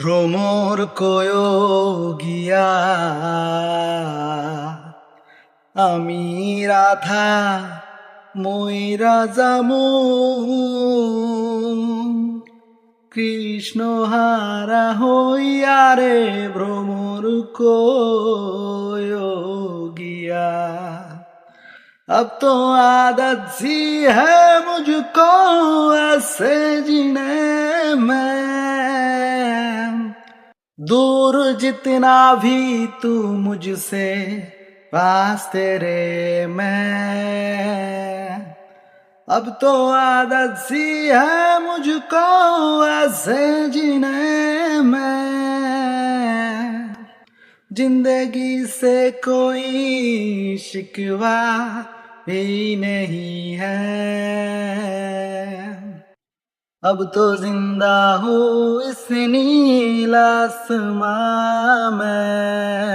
ভ্রমর কয়ো গিয়া আমি রাধা ময়রা যামু কৃষ্ণ হারা হইয়া রে ভ্রমর কয়ো গিয়া अब तो आदत सी है मुझको ऐसे जीने दूर जितना भी तू मुझसे पास तेरे मैं। अब तो आदत सी है मुझको ऐसे जीने में। ज़िंदगी से कोई शिकवा भी नहीं है। अब तो ज़िंदा हूँ इस नीला आसमां में।